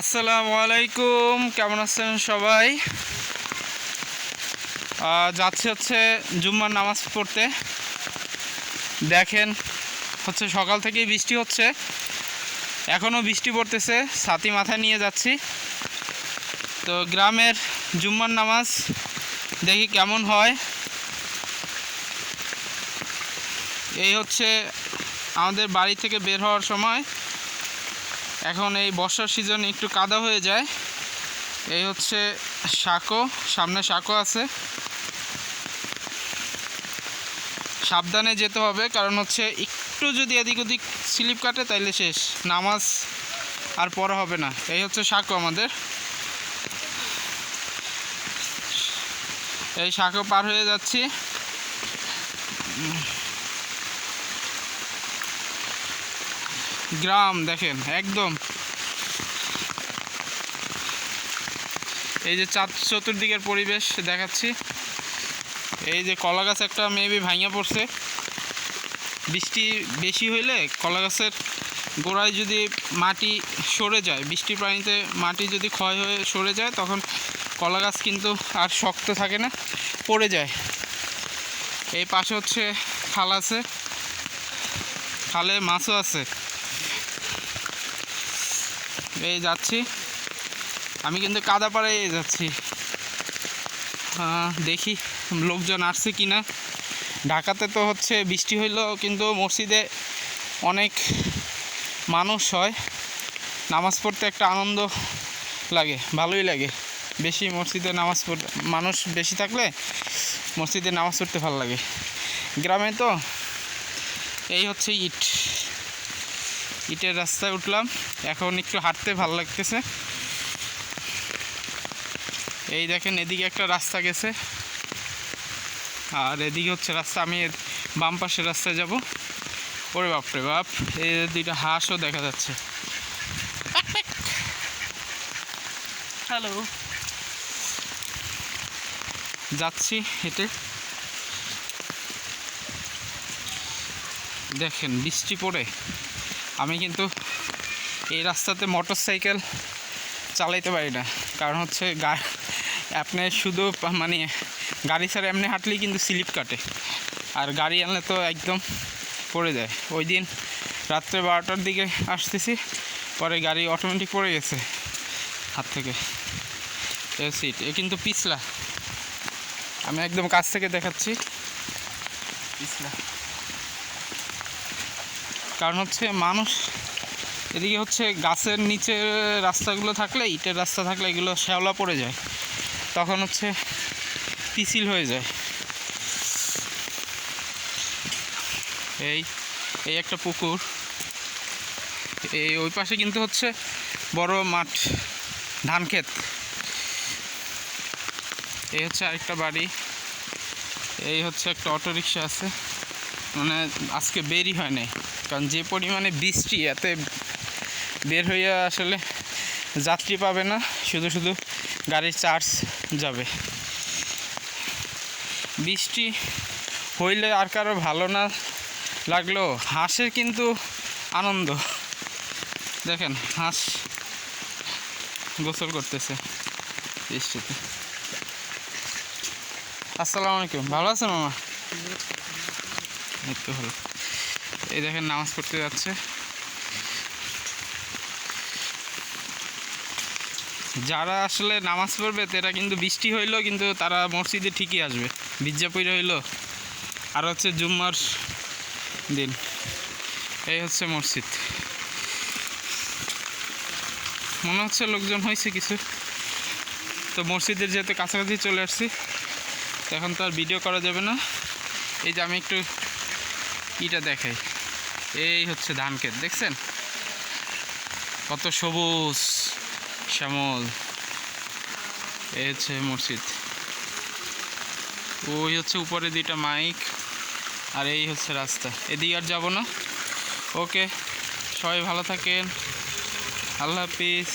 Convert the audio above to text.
আসসালামু আলাইকুম, কেমন আছেন সবাই? যাচ্ছি হচ্ছে জুম্মার নামাজ পড়তে। দেখেন, হচ্ছে সকাল থেকেই বৃষ্টি হচ্ছে। এখনও বৃষ্টি পড়তেছে, ছাতি মাথায় নিয়ে যাচ্ছি। তো গ্রামের জুম্মার নামাজ দেখি কেমন হয়। এই হচ্ছে আমাদের বাড়ি থেকে বের হওয়ার সময়। এখন এই বর্ষার সিজন একটু কাদা হয়ে যায়। এই হচ্ছে সাঁকো সামনে সাঁকো আছে। সাবধানে যেতে হবে, কারণ হচ্ছে একটু যদি এদিক ওদিক স্লিপ কাটে তাইলে শেষ, নামাজ আর পড়া হবে না। এই হচ্ছে সাঁকো আমাদের। এই সাঁকো পার হয়ে যাচ্ছি। গ্রাম, দেখেন, একদম। এই যে চার চতুর্দিকের পরিবেশ দেখাচ্ছি। এই যে কলা গাছ একটা মেবি ভাঙিয়া পড়ছে। বৃষ্টি বেশি হইলে কলা গাছের গোড়ায় যদি মাটি সরে যায় বৃষ্টির পানিতে মাটি যদি ক্ষয় হয়ে সরে যায়, তখন কলা গাছ কিন্তু আর শক্ত থাকে না, পড়ে যায়। এই পাশে হচ্ছে খাল আছে। খালে মাছও আছে। এই যাচ্ছি। আমি কিন্তু কাদাপাড়ায় যাচ্ছি। দেখি লোকজন আসছে কি না ঢাকাতে তো হচ্ছে বৃষ্টি হইলেও কিন্তু মসজিদে অনেক মানুষ হয়। নামাজ পড়তে একটা আনন্দ লাগে, ভালোই লাগে। বেশি মসজিদে নামাজ পড়তে মানুষ বেশি থাকলে মসজিদে নামাজ পড়তে ভালো লাগে। গ্রামে তো এই হচ্ছে ইট। ইটের রাস্তায় উঠলাম। এখন একটু হাঁটতে ভালো লাগতেছে। এই দেখেন এদিকে একটা রাস্তা গেছে। আর এদিকে হচ্ছে রাস্তা আমি বাম পাশের রাস্তায় যাব। ওরে বাপরে বাপ এই দুইটা হাঁসও দেখা যাচ্ছে। হ্যালো। যাচ্ছি হেঁটে। দেখেন বৃষ্টি পড়ে। আমি কিন্তু এই রাস্তাতে মোটর সাইকেল চালাইতে পারি না। কারণ হচ্ছে গা আপনি শুধু মানে গাড়ি ছাড়া এমনি হাঁটলেই কিন্তু স্লিপ কাটে। আর গাড়ি আনলে তো একদম পড়ে যায়। ওই দিন রাত্রে বারোটার দিকে আসতেছি, পরে গাড়ি অটোমেটিক পড়ে গেছে হাত থেকে। এ সিট এ কিন্তু পিছলা। আমি একদম কাছ থেকে দেখাচ্ছি। পিছলা। কারণ হচ্ছে মানুষ এদিকে হচ্ছে গাছের নিচে রাস্তাগুলো থাকলে, ইটের রাস্তা থাকলে এগুলো শ্যাওলা পড়ে যায়। তখন হচ্ছে পিছিল হয়ে যায়। এই এই একটা পুকুর। এই ওই পাশে কিন্তু হচ্ছে বড় মাঠ, ধান ক্ষেত। এই হচ্ছে আরেকটা বাড়ি। এই হচ্ছে একটা অটোরিকশা আছে। মানে আজকে বেরই হয় নাই। কারণ যে পরিমাণে বৃষ্টি, এতে বের হইয়া আসলে যাত্রী পাবে না, শুধু শুধু গাড়ির চার্জ যাবে। বৃষ্টি হইলে আর কারও ভালো না লাগল হাঁসের কিন্তু আনন্দ। দেখেন, হাঁস গোসল করতেছে বৃষ্টিতে। আসসালামু আলাইকুম, ভালো আছেন মামা? তো ভালো এই দেখেন নামাজ পড়তে যাচ্ছে। যারা আসলে নামাজ পড়বে, তারা কিন্তু বৃষ্টি হইল, কিন্তু তারা মসজিদে ঠিকই আসবে। বিজ্জাপুরে হইল। আর হচ্ছে জুম্মার দিন। এই হচ্ছে মসজিদ। মনে হচ্ছে লোকজন হয়েছে কিছু। তো মসজিদের যেহেতু কাছাকাছি চলে আসছি এখন তো আর ভিডিও করা যাবে না। এই যে আমি একটু ইটা দেখাই। এই হচ্ছে ধান ক্ষেত, দেখছেন? কত সবুজ শ্যামল। এই হচ্ছে মসজিদ। ওই হচ্ছে উপরে দুইটা মাইক, আর এই হচ্ছে রাস্তা। এদিকে আর যাব না। ওকে, সবাই ভালো থাকেন। আল্লাহ হাফিজ।